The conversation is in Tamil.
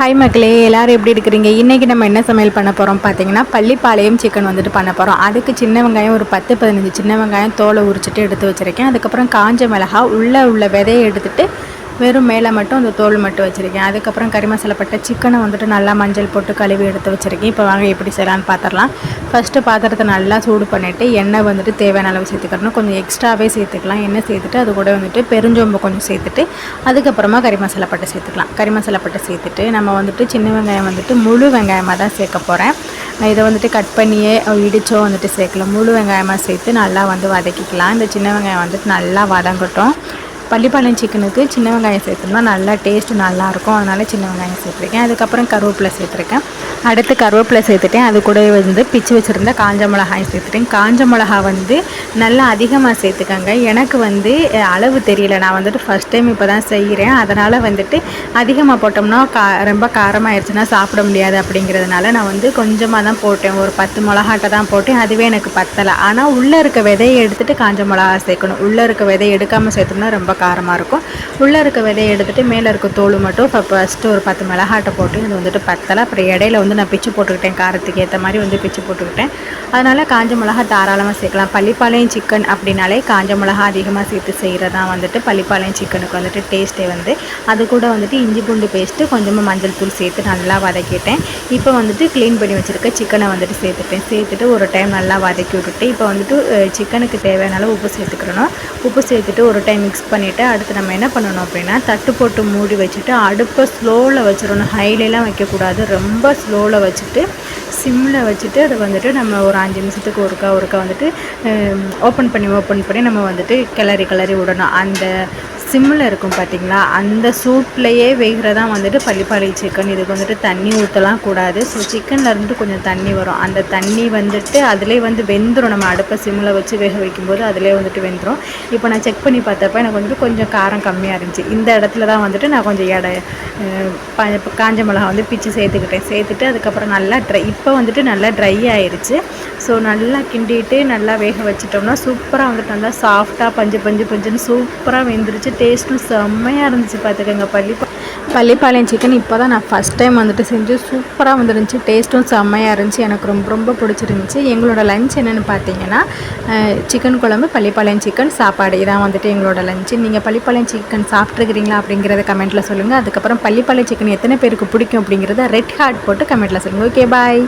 ஹாய் மக்களே எல்லோரும் எப்படி இருக்கிறீங்க? இன்றைக்கி நம்ம என்ன சமையல் பண்ண போகிறோம் பார்த்தீங்கன்னா பள்ளிப்பாளையம் சிக்கன் வந்துட்டு பண்ண போகிறோம் அதுக்கு சின்ன வெங்காயம் ஒரு பத்து பதினஞ்சு சின்ன வெங்காயம் தோலை உரிச்சிட்டு எடுத்து வச்சுருக்கேன். அதுக்கப்புறம் காஞ்ச மிளகா உள்ளே உள்ள விதையை எடுத்துகிட்டு வெறும் மேலே மட்டும் அந்த தோல் மட்டும் வச்சுருக்கேன். அதுக்கப்புறம் கறி மசாலா சிக்கனை வந்துட்டு நல்லா மஞ்சள் போட்டு கழுவி எடுத்து வச்சுருக்கேன். இப்போ வாங்க எப்படி செய்யலான்னு பார்த்துடலாம் ஃபஸ்ட்டு பாத்திரத்தை நல்லா சூடு பண்ணிவிட்டு எண்ணெய் வந்துட்டு தேவையான அளவு சேர்த்துக்கணும். கொஞ்சம் எக்ஸ்ட்ராவே சேர்த்துக்கலாம். எண்ணெய் சேர்த்துட்டு அது கூட வந்துட்டு பெருஞ்சோம்பு கொஞ்சம் சேர்த்துட்டு அதுக்கப்புறமா கறி மசாலா பட்டை சேர்த்துக்கலாம். கறி மசாலா பட்டை சேர்த்துட்டு நம்ம வந்துட்டு சின்ன வெங்காயம் வந்துட்டு முழு வெங்காயமாக தான் சேர்க்க போகிறேன் இதை வந்துட்டு கட் பண்ணியே இடிச்சோ வந்துட்டு சேர்க்கலாம் முழு வெங்காயமாக சேர்த்து நல்லா வந்து வதக்கிக்கலாம். இந்த சின்ன வெங்காயம் வந்துட்டு நல்லா வதங்கட்டும். பள்ளிப்பாளையம் சிக்கனுக்கு சின்ன வெங்காயம் சேர்த்துனா நல்லா டேஸ்ட் நல்லாயிருக்கும். அதனால் சின்ன வெங்காயம் சேர்த்துருக்கேன். அதுக்கப்புறம் கருவேப்பிலை சேர்த்துருக்கேன். அடுத்து கருவேப்பிலை சேர்த்துட்டேன். அது கூட வந்து பிச்சு வச்சுருந்த காஞ்ச மிளகாய் சேர்த்துட்டேன். காஞ்ச மிளகா வந்து நல்லா அதிகமாக சேர்த்துக்கங்க. எனக்கு வந்து அளவு தெரியல. நான் வந்துட்டு ஃபஸ்ட் டைம் இப்போ தான் செய்கிறேன் அதனால் வந்துட்டு அதிகமாக போட்டோம்னா கா ரொம்ப காரமாகிடுச்சுன்னா சாப்பிட முடியாது அப்படிங்கிறதுனால நான் வந்து கொஞ்சமாக தான் போட்டேன். ஒரு பத்து மிளகாட்டை தான் போட்டேன். அதுவே எனக்கு பத்தலை. ஆனால் உள்ளே இருக்க விதையை எடுத்துகிட்டு காஞ்ச மிளகா சேர்க்கணும். உள்ளே இருக்க விதையை எடுக்காமல் சேர்த்தோம்னா ரொம்ப காரமாக இருக்கும். உள்ளே இருக்க விதையை எடுத்துகிட்டு மேலே இருக்க தோல் மட்டும் இப்போ ஃபஸ்ட்டு ஒரு பத்து மிளகாட்டை போட்டு இது வந்துட்டு பத்தலை. அப்புறம் இடையில வந்து நான் பிச்சு போட்டுக்கிட்டேன். காரத்துக்கு ஏற்ற மாதிரி வந்து பிச்சு போட்டுக்கிட்டேன். அதனால் காஞ்ச மிளகா தாராளமாக சேர்க்கலாம். பள்ளிப்பாளையம் சிக்கன் அப்படின்னாலே காஞ்ச மிளகா அதிகமாக சேர்த்து செய்கிறதா வந்துட்டு பள்ளிப்பாளையம் சிக்கனுக்கு வந்துட்டு டேஸ்ட்டே வந்து. அது கூட வந்துட்டு இஞ்சி பூண்டு பேஸ்ட்டு கொஞ்சமாக மஞ்சள் தூள் சேர்த்து நல்லா வதக்கிட்டேன். இப்போ வந்துட்டு க்ளீன் பண்ணி வச்சுருக்க சிக்கனை வந்துட்டு சேர்த்துட்டேன். சேர்த்துட்டு ஒரு டைம் நல்லா வதக்கி விட்டுட்டு இப்போ வந்துட்டு சிக்கனுக்கு தேவையான உப்பு சேர்த்துக்கிறணும். உப்பு சேர்த்துட்டு ஒரு டைம் மிக்ஸ் பண்ணி பண்ணிவிட்டு அடுத்து நம்ம என்ன பண்ணணும் அப்படின்னா தட்டு போட்டு மூடி வச்சுட்டு அடுப்பை ஸ்லோவில் வச்சிடணும். ஹைலெலாம் வைக்கக்கூடாது. ரொம்ப ஸ்லோவில் வச்சுட்டு சிம்மில் வச்சுட்டு அதை வந்துட்டு நம்ம ஒரு அஞ்சு நிமிஷத்துக்கு ஒருக்கா ஒருக்கா வந்துட்டு ஓப்பன் பண்ணி ஓப்பன் பண்ணி நம்ம வந்துட்டு கிளறி கிளறி விடணும். அந்த சிம்மில் இருக்கும் பார்த்தீங்களா? அந்த சூட்லேயே வேகிறதா வந்துட்டு பள்ளிப்பாளி சிக்கன் இதுக்கு வந்துட்டு தண்ணி ஊற்றலாம் கூடாது. ஸோ சிக்கன்லேருந்து கொஞ்சம் தண்ணி வரும். அந்த தண்ணி வந்துட்டு அதிலே வந்து வெந்துடும் நம்ம அடுப்பை சிம்மில் வச்சு வேக வைக்கும்போது அதிலே வந்துட்டு வெந்துடும் இப்போ நான் செக் பண்ணி பார்த்தப்ப எனக்கு வந்துட்டு கொஞ்சம் காரம் கம்மியாக இருந்துச்சு. இந்த இடத்துல தான் வந்துட்டு நான் கொஞ்சம் எடை காஞ்ச மிளகா வந்து பிச்சு சேர்த்துக்கிட்டேன். சேர்த்துட்டு அதுக்கப்புறம் நல்லா ட்ரை இப்போ வந்துட்டு நல்லா ட்ரை ஆயிடுச்சு ஸோ நல்லா கிண்டிட்டு நல்லா வேக வச்சிட்டோம்னா சூப்பராக வந்துட்டு நல்லா சாஃப்டாக பஞ்சு பஞ்சு பஞ்சுன்னு சூப்பராக வெந்துருச்சு. டேஸ்ட்டும் செம்மையாக இருந்துச்சு பார்த்துக்கோங்க. பள்ளி பள்ளிப்பாளையம் சிக்கன் இப்போ தான் நான் ஃபஸ்ட் டைம் வந்துட்டு செஞ்சு சூப்பராக வந்துருந்துச்சு. டேஸ்ட்டும் செம்மையாக இருந்துச்சு. எனக்கு ரொம்ப ரொம்ப பிடிச்சிருந்துச்சி. எங்களோட லஞ்ச் என்னென்னு பார்த்தீங்கன்னா சிக்கன் குழம்பு பள்ளிப்பாளையம் சிக்கன் சாப்பாடு. இதான் வந்துட்டு எங்களோட லஞ்சு நீங்கள் பள்ளிப்பாளையம் சிக்கன் சாப்பிட்ருக்கிறீங்களா அப்படிங்கிறத கமெண்ட்டில் சொல்லுங்கள் அதுக்கப்புறம் பள்ளிப்பாளையம் சிக்கன் எத்தனை பேருக்கு பிடிக்கும் அப்படிங்கிறத ரெட் ஹார்ட் போட்டு கமெண்ட்டில் சொல்லுங்கள் ஓகே பாய்